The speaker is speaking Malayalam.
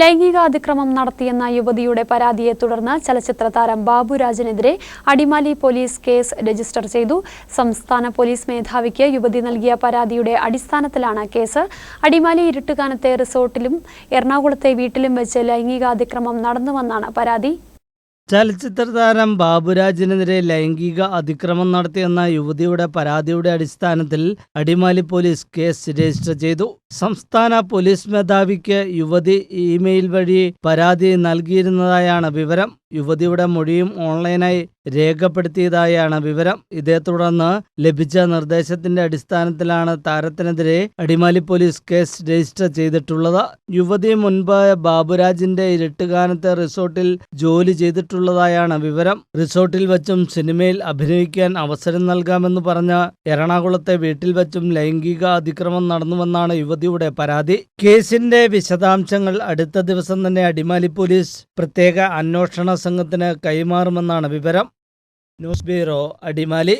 ലൈംഗിക അതിക്രമം നടത്തിയെന്ന യുവതിയുടെ പരാതിയെ തുടർന്ന് ചലച്ചിത്ര താരം ബാബുരാജിനെതിരെ അടിമാലി പോലീസ് കേസ് രജിസ്റ്റർ ചെയ്തു. സംസ്ഥാന പോലീസ് മേധാവിക്ക് യുവതി നൽകിയ പരാതിയുടെ അടിസ്ഥാനത്തിലാണ് കേസ്. അടിമാലി ഇരുട്ടുകാനത്തെ റിസോർട്ടിലും എറണാകുളത്തെ വീട്ടിലും വെച്ച് ലൈംഗിക അതിക്രമം നടന്നുവെന്നാണ് പരാതി. ചലച്ചിത്ര താരം ബാബുരാജിനെതിരെ ലൈംഗിക അതിക്രമം നടത്തിയെന്ന യുവതിയുടെ പരാതിയുടെ അടിസ്ഥാനത്തിൽ അടിമാലി പോലീസ് കേസ് രജിസ്റ്റർ ചെയ്തു. സംസ്ഥാന പോലീസ് മേധാവിക്ക് യുവതി ഇമെയിൽ വഴി പരാതി നൽകിയിരുന്നതായാണ് വിവരം. യുവതിയുടെ മൊഴിയും ഓൺലൈനായി രേഖപ്പെടുത്തിയതായാണ് വിവരം. ഇതേ തുടർന്ന് ലഭിച്ച നിർദ്ദേശത്തിന്റെ അടിസ്ഥാനത്തിലാണ് താരത്തിനെതിരെ അടിമാലി പോലീസ് കേസ് രജിസ്റ്റർ ചെയ്തിട്ടുള്ളത്. യുവതി മുൻപ് ബാബുരാജിന്റെ ഇരട്ടുകാനത്തെ റിസോർട്ടിൽ ജോലി ചെയ്തിട്ടുള്ളതായാണ് വിവരം. റിസോർട്ടിൽ വച്ചും സിനിമയിൽ അഭിനയിക്കാൻ അവസരം നൽകാമെന്ന് പറഞ്ഞ എറണാകുളത്തെ വീട്ടിൽ വച്ചും ലൈംഗിക അതിക്രമം നടന്നുവെന്നാണ് യുവതിയുടെ പരാതി. കേസിന്റെ വിശദാംശങ്ങൾ അടുത്ത ദിവസം തന്നെ അടിമാലി പോലീസ് പ്രത്യേക അന്വേഷണ സംഘത്തിന് കൈമാറുമെന്നാണ് വിവരം. News bureau Adimali.